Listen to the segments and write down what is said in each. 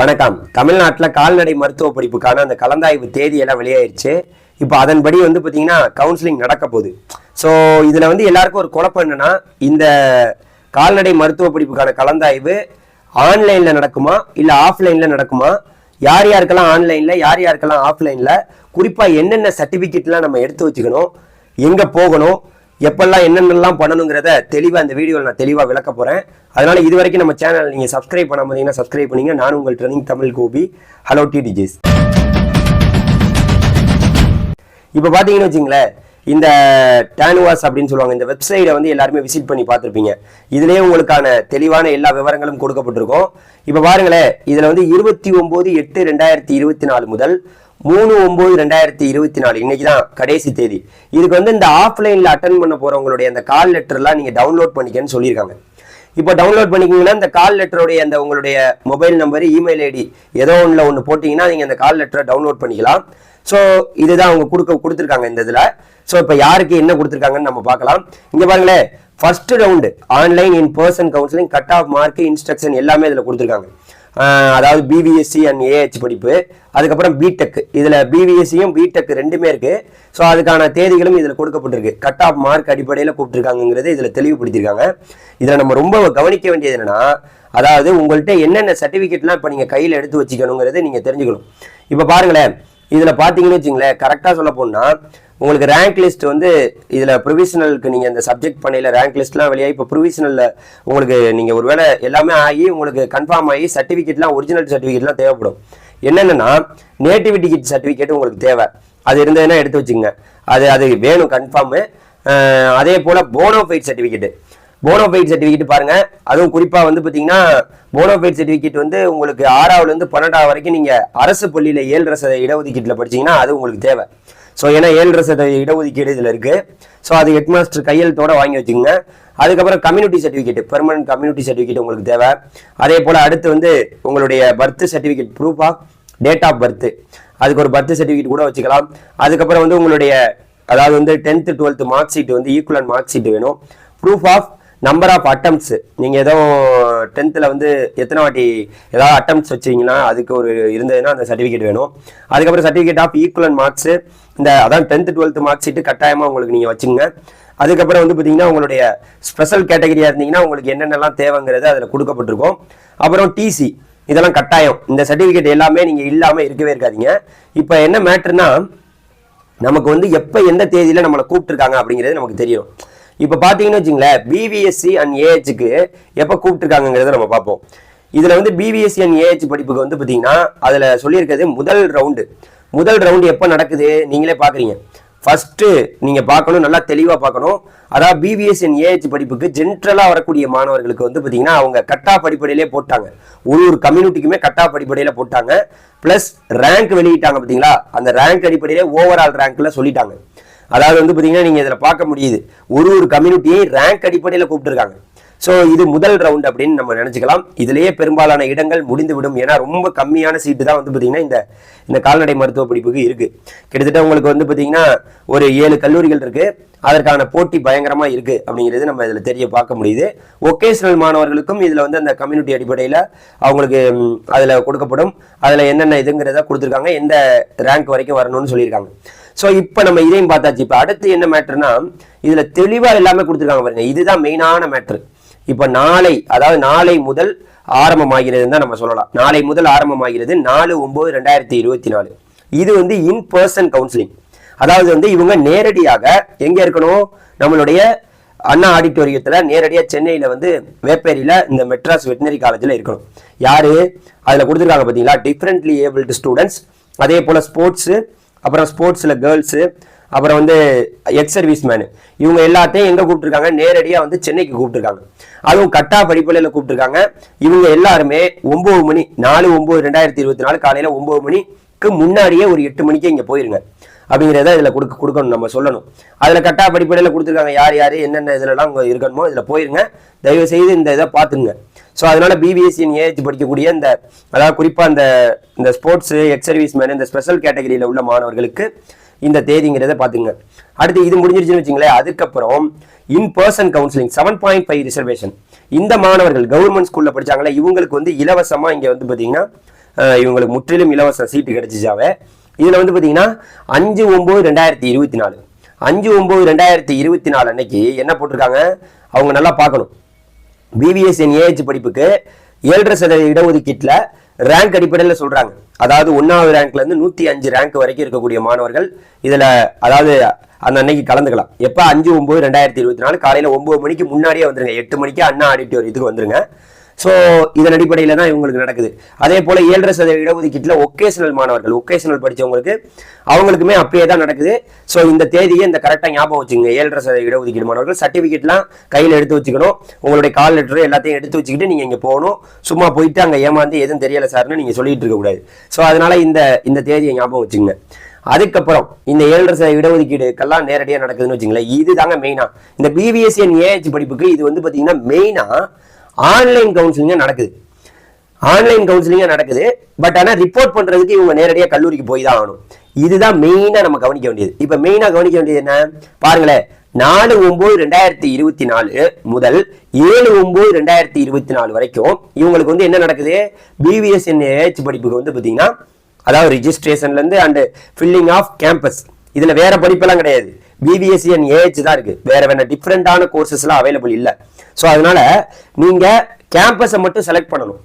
வணக்கம். தமிழ்நாட்டில் கால்நடை மருத்துவ படிப்புக்கான அந்த கலந்தாய்வு தேதியெல்லாம் வெளியாயிருச்சு. இப்போ அதன்படி வந்து பார்த்தீங்கன்னா கவுன்சிலிங் நடக்க போகுது. ஸோ இதில் வந்து எல்லாருக்கும் ஒரு குழப்பம் என்னன்னா இந்த கால்நடை மருத்துவ படிப்புக்கான கலந்தாய்வு ஆன்லைனில் நடக்குமா? இல்லை ஆஃப்லைனில் நடக்குமா? யார் யாருக்கெல்லாம் ஆன்லைனில் யார் யாருக்கெல்லாம் ஆஃப்லைனில் குறிப்பாக என்னென்ன சர்டிஃபிகேட்லாம் நம்ம எடுத்து வச்சுக்கணும்? எங்கே போகணும்? எப்பெல்லாம் என்னென்னலாம் பண்ணணுங்கிறத தெளிவாக இந்த வீடியோவில் நான் தெளிவாக விளக்க போகிறேன் அதனால இது வரைக்கும் நம்ம சேனல் நீங்கள் சப்ஸ்கிரைப் பண்ண பார்த்தீங்கன்னா சப்ஸ்கிரைப் பண்ணீங்க. நான் உங்கள் ட்ரெனிங் தமிழ் கோபி ஹலோ டி டிஜிஸ் இப்போ பார்த்தீங்கன்னு வச்சுங்களேன் இந்த டேனுவாஸ் அப்படின்னு சொல்லுவாங்க இந்த வெப்சைட்டை வந்து எல்லாருமே விசிட் பண்ணி பார்த்துருப்பீங்க. இதுலேயே உங்களுக்கான தெளிவான எல்லா விவரங்களும் கொடுக்கப்பட்டிருக்கும். இப்போ பாருங்களேன் இதில் வந்து இருபத்தி ஒம்பது எட்டு ரெண்டாயிரத்தி இருபத்தி நாலு முதல் மூணு ஒம்பது ரெண்டாயிரத்தி இருபத்தி நாலு. இன்னைக்கு தான் கடைசி தேதி. இதுக்கு வந்து இந்த ஆஃப்லைனில் அட்டன் பண்ண போகிறவங்களுடைய அந்த கால் லெட்டர்லாம் நீங்கள் டவுன்லோட் பண்ணிக்கன்னு சொல்லியிருக்காங்க. இப்போ டவுன்லோட் பண்ணிக்கிங்கன்னா இந்த கால் லெட்டருடைய அந்த உங்களுடைய மொபைல் நம்பர் இமெயில் ஐடி ஏதோ ஒன்றில் ஒன்று போட்டிங்கன்னா நீங்கள் அந்த கால் லெட்டரை டவுன்லோட் பண்ணிக்கலாம். ஸோ இதுதான் அவங்க கொடுக்க கொடுத்துருக்காங்க இந்த இதில். ஸோ இப்போ யாருக்கு என்ன கொடுத்துருக்காங்கன்னு நம்ம பார்க்கலாம். இங்கே பாருங்களேன் first round online in person counselling cut off mark instruction எல்லாமே இதில் கொடுத்துருக்காங்க. அதாவது பிபிஎஸ்சி அண்ட் ஏஹெச் படிப்பு அதுக்கப்புறம் பிடெக் இதில் பிபிஎஸ்சியும் பிடெக் ரெண்டுமே இருக்குது ஸோ அதுக்கான தேதிகளும் இதில் கொடுக்கப்பட்டிருக்கு. கட் ஆஃப் மார்க் அடிப்படையில் கூப்பிட்டுருக்காங்கிறது இதில் தெளிவுபடுத்தியிருக்காங்க. இதில் நம்ம ரொம்ப கவனிக்க வேண்டியது என்னென்னா அதாவது உங்கள்கிட்ட என்னென்ன சர்டிஃபிகேட்லாம் இப்போ நீங்கள் கையில் எடுத்து வச்சுக்கணுங்கிறது நீங்கள் தெரிஞ்சுக்கணும். இப்போ பாருங்களேன் இதில் பார்த்தீங்கன்னு வச்சுங்களேன் கரெக்டாக சொல்ல போனால் உங்களுக்கு ரேங்க் லிஸ்ட் வந்து இதில் ப்ரொவிஷனலுக்கு நீங்கள் இந்த சப்ஜெக்ட் பண்ணையில் ரேங்க் லிஸ்ட்லாம் வெளியாகி இப்போ ப்ரொவிஷனலில் உங்களுக்கு நீங்கள் ஒருவேளை எல்லாமே ஆகி உங்களுக்கு கன்ஃபார்ம் ஆகி சர்டிஃபிகேட்லாம் ஒரிஜினல் சர்டிஃபிகேட்லாம் தேவைப்படும். என்னென்னா நேட்டிவிட்டி கிட் சர்டிஃபிகேட் உங்களுக்கு தேவை. அது இருந்ததுன்னா எடுத்து வச்சுங்க அது அது வேணும் கன்ஃபார்மு அதே போல் போனோஃபைட் சர்டிஃபிகேட்டு போனோஃபைட் சர்டிஃபிகேட் பாருங்கள் அதுவும் குறிப்பாக வந்து பார்த்தீங்கன்னா போனோஃபைட் சர்டிஃபிகேட் வந்து உங்களுக்கு ஆறாவதுலேருந்து பன்னெண்டாவது வரைக்கும் நீங்கள் அரசு பள்ளியில் ஏழு சத இடஒதுக்கீட்டில் படிச்சிங்கன்னா அது உங்களுக்கு தேவை. ஸோ ஏன்னா ஏழரை சதவீத இடஒதுக்கீடு இதில் இருக்குது ஸோ அது ஹெட்மாஸ்டர் கையெழுத்தோட வாங்கி வச்சுக்கோங்க. அதுக்கப்புறம் community certificate permanent community certificate உங்களுக்கு தேவை. அதே போல் அடுத்து வந்து உங்களுடைய birth certificate proof of date of birth அதுக்கு ஒரு பர்த் சர்டிஃபிகேட் கூட வச்சுக்கலாம். அதுக்கப்புறம் வந்து உங்களுடைய அதாவது வந்து டென்த்து டுவெல்த்து மார்க் ஷீட் வந்து ஈக்குவலன் மார்க் ஷீட் வேணும். Proof of number of attempts நீங்கள் ஏதோ டென்த்தில் வந்து எத்தனை வாட்டி ஏதாவது அட்டம்ப்ட்ஸ் வச்சிங்கன்னா அதுக்கு ஒரு இருந்ததுன்னா அந்த சர்டிஃபிகேட் வேணும். அதுக்கப்புறம் சர்டிஃபிகேட் ஆஃப் ஈக்குவலன் மார்க்ஸு இந்த அதான் டென்த்து டுவெல்த்து மார்க் ஷீட்டு கட்டாயமாக உங்களுக்கு நீங்கள் வச்சுங்க அதுக்கப்புறம் வந்து பார்த்தீங்கன்னா உங்களுடைய ஸ்பெஷல் கேட்டகரியாக இருந்தீங்கன்னா உங்களுக்கு என்னென்னலாம் தேவைங்கிறது அதில் கொடுக்கப்பட்டிருக்கும். அப்புறம் டிசி இதெல்லாம் கட்டாயம். இந்த சர்டிஃபிகேட் எல்லாமே நீங்கள் இல்லாமல் இருக்கவே இருக்காதீங்க. இப்போ என்ன மேட்ருனா நமக்கு வந்து எப்போ எந்த தேதியில் நம்மளை கூப்பிட்டுருக்காங்க அப்படிங்கிறது நமக்கு தெரியும். இப்போ பார்த்தீங்கன்னு வச்சுங்களேன் பிவிஎஸ்சி அண்ட் ஏஹெச்சுக்கு எப்போ கூப்பிட்டுருக்காங்கிறத நம்ம பார்ப்போம். இதில் வந்து பிவிஎஸ்சி அண்ட் ஏஹெச் படிப்புக்கு வந்து பார்த்தீங்கன்னா அதில் சொல்லியிருக்கிறது முதல் ரவுண்டு முதல் ரவுண்டு எப்போ நடக்குது நீங்களே பார்க்குறீங்க ஃபர்ஸ்ட்டு நீங்கள் பார்க்கணும் நல்லா தெளிவாக பார்க்கணும். அதாவது பிபிஎஸ் அண்ட் ஏஹெச் படிப்புக்கு ஜென்ரலாக வரக்கூடிய மாணவர்களுக்கு வந்து பார்த்தீங்கன்னா அவங்க கட்டா படிப்படையிலே போட்டாங்க. ஒரு ஒரு கம்யூனிட்டிக்குமே கட்டா படிப்படையில் போட்டாங்க. ப்ளஸ் ரேங்க் வெளியிட்டாங்க பார்த்தீங்களா அந்த ரேங்க் அடிப்படையிலே ஓவரால் ரேங்க்ல சொல்லிட்டாங்க. அதாவது வந்து பார்த்தீங்கன்னா நீங்கள் இதில் பார்க்க முடியுது. ஒரு ஒரு கம்யூனிட்டியை ரேங்க் அடிப்படையில் கூப்பிட்டுருக்காங்க. ஸோ இது முதல் ரவுண்ட் அப்படின்னு நம்ம நினச்சிக்கலாம். இதுலேயே பெரும்பாலான இடங்கள் முடிந்து விடும் ஏன்னா ரொம்ப கம்மியான சீட்டு தான் வந்து பார்த்தீங்கன்னா இந்த இந்த கால்நடை மருத்துவ படிப்புக்கு இருக்குது கிட்டத்தட்ட உங்களுக்கு வந்து பார்த்தீங்கன்னா ஒரு ஏழு கல்லூரிகள் இருக்குது அதற்கான போட்டி பயங்கரமாக இருக்குது அப்படிங்கிறது நம்ம இதில் தெரிய பார்க்க முடியுது. ஒகேஷனல் மாணவர்களுக்கும் இதில் வந்து அந்த கம்யூனிட்டி அடிப்படையில் அவங்களுக்கு அதில் கொடுக்கப்படும். அதில் என்னென்ன இதுங்கிறத கொடுத்துருக்காங்க. எந்த ரேங்க் வரைக்கும் வரணும்னு சொல்லியிருக்காங்க. ஸோ இப்போ நம்ம இதையும் பார்த்தாச்சு. இப்போ அடுத்து என்ன மேட்ருனா இதில் தெளிவாக எல்லாமே கொடுத்துருக்காங்க பாருங்க. இதுதான் மெயினான மேட்ரு இப்போ நாளை அதாவது நாளை முதல் ஆரம்பமாகிறதுன்னு தான் நம்ம சொல்லலாம். நாளை முதல் ஆரம்பமாகிறது நாலு ஒம்பது ரெண்டாயிரத்தி இருபத்தி நாலு. இது வந்து இன் பர்சன் கவுன்சிலிங் அதாவது வந்து இவங்க நேரடியாக எங்கே இருக்கணும்? நம்மளுடைய அண்ணா ஆடிட்டோரியத்தில் நேரடியாக சென்னையில் வந்து வேப்பேரியில் இந்த மெட்ராஸ் வெட்டினரி காலேஜில் இருக்கணும். யார்? அதில் கொடுத்துருக்காங்க பார்த்தீங்களா டிஃப்ரெண்ட்லி ஏபிள்டு ஸ்டூடெண்ட்ஸ் அதே போல் ஸ்போர்ட்ஸு அப்புறம் ஸ்போர்ட்ஸில் கேர்ள்ஸு அப்புறம் வந்து எக்ஸ் சர்வீஸ் மேனு இவங்க எல்லாத்தையும் எங்கே கூப்பிட்டுருக்காங்க? நேரடியாக வந்து சென்னைக்கு கூப்பிட்டுருக்காங்க. அதுவும் கட்டா படிப்பலையில் கூப்பிட்டுருக்காங்க. இவங்க எல்லாருமே ஒம்பது மணி நாலு ஒம்பது ரெண்டாயிரத்தி இருபத்தி நாலு காலையில் ஒம்பது மணிக்கு முன்னாடியே ஒரு எட்டு மணிக்கே இங்கே போயிருங்க. அப்படிங்கிறத இதில் கொடுக்க கொடுக்கணும் நம்ம சொல்லணும். அதில் கட்டா படிப்படையில் கொடுத்துருக்காங்க யார் யார் என்னென்ன இதிலலாம் அங்கே இருக்கணுமோ இதில் போயிருங்க. தயவு செய்து இந்த இதை பார்த்துங்க ஸோ அதனால பிபிஎஸ்சின் ஏஹெச் படிக்கக்கூடிய இந்த அதாவது குறிப்பாக இந்த இந்த ஸ்போர்ட்ஸு எக்ஸ் சர்வீஸ் மேன் இந்த ஸ்பெஷல் கேட்டகரியில் உள்ள மாணவர்களுக்கு இந்த தேதிங்கிறத பார்த்துங்க அடுத்து இது முடிஞ்சிருச்சுன்னு வச்சுங்களேன் அதுக்கப்புறம் in person counselling seven point five reservation இந்த மாணவர்கள் கவர்மெண்ட் ஸ்கூலில் படித்தாங்களே இவங்களுக்கு வந்து இலவசமாக இங்கே வந்து பார்த்தீங்கன்னா இவங்களுக்கு முற்றிலும் இலவச சீட்டு கிடைச்சிச்சாவே இதில் வந்து பார்த்தீங்கன்னா அஞ்சு ஒம்பது ரெண்டாயிரத்தி இருபத்தி நாலு. அஞ்சு ஒம்பது ரெண்டாயிரத்தி இருபத்தி நாலு அன்னைக்கு என்ன போட்டிருக்காங்க? அவங்க நல்லா பார்க்கணும். பிபிஎஸ்என் ஏஹெச் படிப்புக்கு ஏழரை சதவீத இடஒதுக்கீட்டில் ரேங்க் அடிப்படையில் சொல்றாங்க. அதாவது ஒன்றாவது ரேங்க்ல இருந்து நூத்தி அஞ்சு ரேங்க் வரைக்கும் இருக்கக்கூடிய மாணவர்கள் இதுல அதாவது அந்த அன்னைக்கு கலந்துக்கலாம். எப்போ? அஞ்சு ஒன்பது ரெண்டாயிரத்தி இருபத்தி நாலு. காலையில ஒம்பது மணிக்கு முன்னாடியே வந்துருங்க. எட்டு மணிக்கு அண்ணா ஆடிட்டோரியத்துக்கு வந்துருங்க. ஸோ இதன் அடிப்படையில் தான் இவங்களுக்கு நடக்குது. அதே போல் ஏழரை சதவீத இடஒதுக்கீட்டில் ஒகேஷனல் மாணவர்கள் ஒகேஷனல் படித்தவங்களுக்கு அவங்களுக்குமே அப்படியே தான் நடக்குது. ஸோ இந்த தேதியை இந்த கரெக்டாக ஞாபகம் வச்சுங்க ஏழரை சதவீத இடஒதுக்கீடு மாணவர்கள் சர்டிஃபிகேட்லாம் கையில் எடுத்து வச்சுக்கணும். உங்களுடைய கால் லெட்டர் எல்லாத்தையும் எடுத்து வச்சுக்கிட்டு நீங்கள் இங்கே போகணும். சும்மா போயிட்டு அங்கே ஏமாந்து எதுவும் தெரியலை சார்னு நீங்கள் சொல்லிட்டு இருக்கக்கூடாது ஸோ அதனால் இந்த இந்த தேதியை ஞாபகம் வச்சுங்க அதுக்கப்புறம் இந்த ஏழரை சதவீத இடஒதுக்கீடுக்கெல்லாம் நேரடியாக நடக்குதுன்னு வச்சுங்களேன் இது தாங்க மெயினா இந்த பிபிஎஸ்சிஎன் ஏஹெச் படிப்புக்கு இது வந்து பார்த்தீங்கன்னா மெயினாக ஆன்லைன் கவுன்சிலிங்காக நடக்குது. ஆன்லைன் கவுன்சிலிங்காக நடக்குது. பட் ஆனால் ரிப்போர்ட் பண்ணுறதுக்கு இவங்க நேரடியாக கல்லூரிக்கு போய் தான் ஆகணும். இதுதான் மெயினாக நம்ம கவனிக்க வேண்டியது. இப்போ மெயினாக கவனிக்க வேண்டியது என்ன? பாருங்களேன். நாலு ஒம்பது ரெண்டாயிரத்தி இருபத்தி நாலு முதல் ஏழு ஒம்பது ரெண்டாயிரத்தி இருபத்தி நாலு வரைக்கும் இவங்களுக்கு வந்து என்ன நடக்குது? பிவிஎஸ்என்ஏஹெச் படிப்புக்கு வந்து பார்த்தீங்கன்னா அதாவது ரிஜிஸ்ட்ரேஷன்லேருந்து அண்டு ஃபில்லிங் ஆஃப் கேம்பஸ் இதில் வேற படிப்பெல்லாம் கிடையாது. பிபிஎஸ்சி அண்ட் ஏஹெச் தான் இருக்கு. வேற வேற டிஃப்ரெண்டான கோர்சஸ்லாம் அவைலபிள் இல்லை. ஸோ அதனால நீங்கள் கேம்பஸை மட்டும் செலக்ட் பண்ணணும்.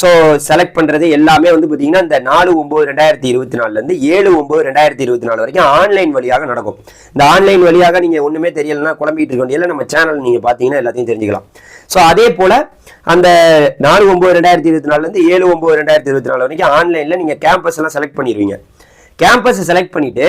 ஸோ செலக்ட் பண்ணுறது எல்லாமே வந்து பார்த்தீங்கன்னா இந்த நாலு ஒம்பது ரெண்டாயிரத்தி இருபத்தி நாலுலேருந்து ஏழு ஒம்பது ரெண்டாயிரத்தி இருபத்தி நாலு வரைக்கும் ஆன்லைன் வழியாக நடக்கும். இந்த ஆன்லைன் வழியாக நீங்கள் ஒன்றுமே தெரியலன்னா குழம்பிட்டு இருக்க வேண்டியதில்லை நம்ம சேனல் நீங்கள் பார்த்தீங்கன்னா எல்லாத்தையும் தெரிஞ்சுக்கலாம். ஸோ அதே போல் அந்த நாலு ஒம்பது ரெண்டாயிரத்தி இருபத்தி நாலுலேருந்து ஏழு ஒம்பது ரெண்டாயிரத்தி இருபத்தி நாலு வரைக்கும் ஆன்லைனில் நீங்கள் கேம்பஸ் எல்லாம் செலக்ட் பண்ணிடுவீங்க கேம்பஸை செலக்ட் பண்ணிவிட்டு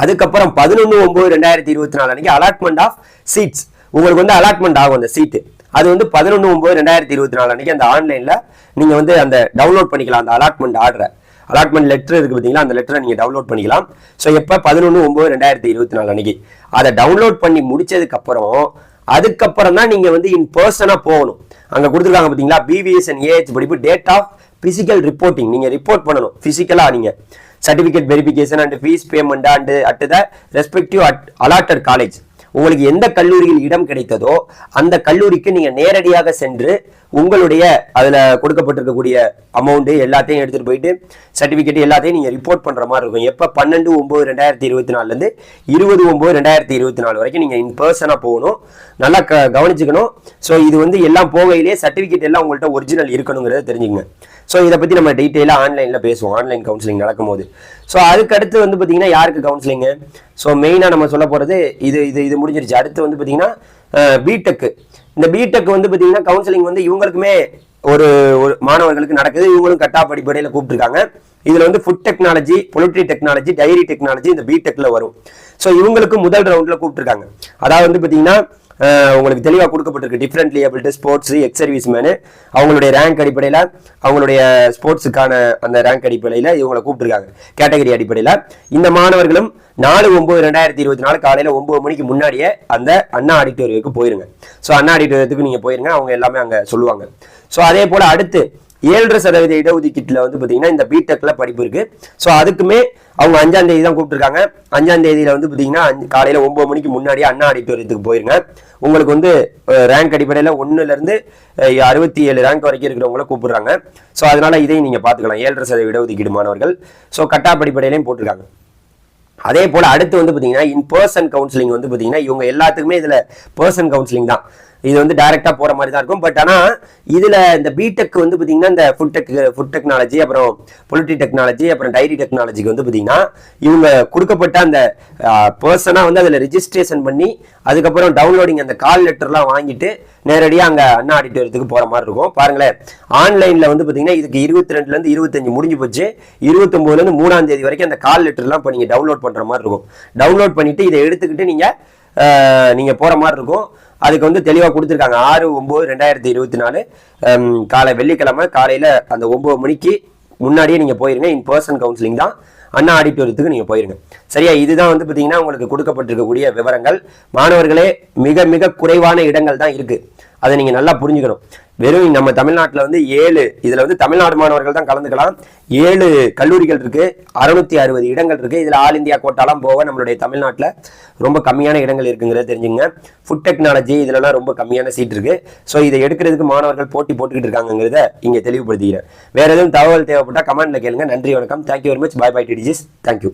அதுக்கப்புறம் பதினொன்று ஒம்பது ரெண்டாயிரத்தி இருபத்தி நாலு அன்றைக்கி அலாட்மெண்ட் ஆஃப் சீட்ஸ் உங்களுக்கு வந்து அலாட்மெண்ட் ஆகும் அந்த சீட்டு அது வந்து பதினொன்று ஒம்பது ரெண்டாயிரத்தி இருபத்தி நாலு அன்றைக்கி அந்த ஆன்லைனில் நீங்கள் வந்து அந்த டவுன்லோட் பண்ணிக்கலாம் அந்த அலாட்மெண்ட் ஆர்டரை அலாட்மெண்ட் லெட்டர் இருக்குது பார்த்தீங்களா? அந்த லெட்டரை நீங்கள் டவுன்லோட் பண்ணிக்கலாம். ஸோ எப்போ? பதினொன்று ஒம்பது ரெண்டாயிரத்தி இருபத்தி நாலு அன்னைக்கு. அதை டவுன்லோட் பண்ணி முடிச்சதுக்கப்புறம் அதுக்கப்புறம் தான் நீங்கள் வந்து இன் பர்சனாக போகணும். அங்கே கொடுத்துருக்காங்க பார்த்தீங்களா பிபிஎஸ் அண்ட் ஏஹெச் படிப்பு டேட் ஆஃப் பிசிக்கல் ரிப்போர்ட்டிங் நீங்கள் ரிப்போர்ட் பண்ணணும். ஃபிசிக்கலாக நீங்கள் certificate verification and fees payment and at the respective at allotted college உங்களுக்கு எந்த கல்லூரியில் இடம் கிடைத்ததோ அந்த கல்லூரிக்கு நீங்கள் நேரடியாக சென்று உங்களுடைய அதில் கொடுக்கப்பட்டிருக்கக்கூடிய அமௌண்ட்டு எல்லாத்தையும் எடுத்துகிட்டு போயிட்டு சர்டிஃபிகேட் எல்லாத்தையும் நீங்கள் ரிப்போர்ட் பண்ணுற மாதிரி இருக்கும். எப்போ? பன்னெண்டு ஒம்பது ரெண்டாயிரத்தி இருபத்தி நாலுலேருந்து இருபது ஒம்பது ரெண்டாயிரத்தி இருபத்தி நாலு வரைக்கும் நீங்கள் இன் பர்சனாக போகணும். நல்லா க- கவனிச்சுக்கணும். ஸோ இது வந்து எல்லாம் போகையிலே சர்டிஃபிகேட் எல்லாம் உங்கள்கிட்ட ஒரிஜினல் இருக்கணுங்கிறத தெரிஞ்சுங்க ஸோ இதை பற்றி நம்ம டீட்டெயிலாக ஆன்லைனில் பேசுவோம். ஆன்லைன் கவுன்சிலிங் நடக்கும்போது. ஸோ அதுக்கு அடுத்து வந்து பார்த்தீங்கன்னா யாருக்கு கவுன்சிலிங்கு ஸோ மெயினாக நம்ம சொல்ல போகிறது இது இது இது முடிஞ்சிருச்சு. அடுத்து வந்து பார்த்தீங்கன்னா பிடெக்கு இந்த பிடெக் வந்து பார்த்தீங்கன்னா கவுன்சிலிங் வந்து இவங்களுக்குமே ஒரு ஒரு மாணவர்களுக்கு நடக்குது. இவங்களும் கட்டா படிப்படையில் கூப்பிட்டுருக்காங்க. இதுல வந்து food technology poultry technology dairy technology இந்த பிடெக்கில் வரும். ஸோ இவங்களுக்கு முதல் ரவுண்ட்ல கூப்பிட்டுருக்காங்க. அதாவது வந்து பார்த்தீங்கன்னா உங்களுக்கு தெளிவாக கொடுக்கப்பட்டிருக்கு. Differently abled sports ex service man அவங்களுடைய ரேங்க் அடிப்படையில் அவங்களுடைய ஸ்போர்ட்ஸுக்கான அந்த ரேங்க் அடிப்படையில் இவங்களை கூப்பிட்டுருக்காங்க. கேட்டகரி அடிப்படையில். இந்த மாணவர்களும் நாலு ஒம்பது ரெண்டாயிரத்தி இருபத்தி நாலு காலையில் ஒம்பது மணிக்கு முன்னாடியே அந்த அண்ணா ஆடிட்டோரியத்துக்கு போயிருங்க. ஸோ அண்ணா ஆடிட்டோரியத்துக்கு நீங்கள் போயிருங்க. அவங்க எல்லாமே அங்கே சொல்லுவாங்க. ஸோ அதே போல் அடுத்து ஏழரை சதவீத இடஒதுக்கீட்டில் வந்து பார்த்தீங்கன்னா இந்த பிடெக்கில் படிப்பு இருக்குது ஸோ அதுக்குமே அவங்க அஞ்சாம் தேதி தான் கூப்பிட்டுருக்காங்க. அஞ்சாம் தேதியில் வந்து பார்த்தீங்கன்னா அஞ்சு- காலையில் ஒன்பது மணிக்கு முன்னாடியே அண்ணா ஆடிட்டோரியத்துக்கு போயிருங்க. உங்களுக்கு வந்து ரேங்க் அடிப்படையில் ஒன்றுலேருந்து அறுபத்தி ஏழு ரேங்க் வரைக்கும் இருக்கிறவங்கள கூப்பிடுறாங்க. ஸோ அதனால இதையும் நீங்கள் பார்த்துக்கலாம் ஏழரை சதவீத இடஒதுக்கீடு மாணவர்கள். ஸோ கட்டா படிப்படையிலையும் போட்டிருக்காங்க. அதே போல் அடுத்து வந்து பார்த்தீங்கன்னா இன் பர்சன் கவுன்சிலிங் வந்து பார்த்தீங்கன்னா இவங்க எல்லாத்துக்குமே இதில் பர்சன் கவுன்சிலிங் தான். இது வந்து டைரக்டா போற மாதிரி தான் இருக்கும். பட் ஆனா இதுல இந்த பிடெக் வந்து பாத்தீங்கன்னா இந்த ஃபுட் டெக் ஃபுட் டெக்னாலஜி அப்புறம் பொலிட்டி டெக்னாலஜி அப்புறம் டைரி டெக்னாலஜிக்கு வந்து பாத்தீங்கன்னா இவங்க கொடுக்கப்பட்ட அந்த பர்சனா வந்து அதுல ரிஜிஸ்ட்ரேஷன் பண்ணி அதுக்கப்புறம் டவுன்லோடிங் அந்த கால் லெட்டர்லாம் வாங்கிட்டு நேரடியாக அங்கே அண்ணா ஆடிட்டோரியத்துக்கு போகிற மாதிரி இருக்கும். பாருங்களேன். ஆன்லைனில் வந்து பார்த்தீங்கன்னா இதுக்கு இருபத்தி ரெண்டுலேருந்து இருபத்தஞ்சு முடிஞ்சு போச்சு. இருபத்தொம்போதுலேருந்து மூணாம் தேதி வரைக்கும் அந்த கால் லெட்டர்லாம் இப்போ நீங்கள் டவுன்லோட் பண்ணுற மாதிரி இருக்கும். டவுன்லோட் பண்ணிவிட்டு இதை எடுத்துக்கிட்டு நீங்கள் நீங்கள் போகிற மாதிரி இருக்கும். அதுக்கு வந்து தெளிவாக கொடுத்துருக்காங்க. ஆறு ஒம்பது ரெண்டாயிரத்தி இருபத்தி நாலு காலை வெள்ளிக்கிழமை காலையில் அந்த ஒம்பது மணிக்கு முன்னாடியே நீங்கள் போயிருங்க. இன் பர்சன் கவுன்சிலிங் தான். அண்ணா ஆடிட்டோரியத்துக்கு நீங்கள் போயிருங்க. சரியா? இதுதான் வந்து பார்த்தீங்கன்னா உங்களுக்கு கொடுக்கப்பட்டிருக்கக்கூடிய விவரங்கள். மாணவர்களே மிக மிக குறைவான இடங்கள் தான் இருக்கு. அதை நீங்கள் நல்லா புரிஞ்சுக்கணும். வெறும் நம்ம தமிழ்நாட்டில் வந்து ஏழு இதில் வந்து தமிழ்நாடு மாணவர்கள் தான் கலந்துக்கலாம். ஏழு கல்லூரிகள் இருக்குது அறுநூத்தி அறுபது இடங்கள் இருக்குது இதில் ஆல் இந்தியா கோட்டாலாம் போக நம்மளுடைய தமிழ்நாட்டில் ரொம்ப கம்மியான இடங்கள் இருக்குங்கிறத தெரிஞ்சுங்க ஃபுட் டெக்னாலஜி இதிலலாம் ரொம்ப கம்மியான சீட் இருக்கு. ஸோ இதை எடுக்கிறதுக்கு மாணவர்கள் போட்டி போட்டுக்கிட்டு இருக்காங்கிறத இங்கே தெளிவுபடுத்திக்கிறேன். வேறு எதுவும் தகவல் தேவைப்பட்டால் கமெண்ட்ல கேளுங்க. நன்றி வணக்கம். Thank you very much bye bye டிடிஜிஸ் thank you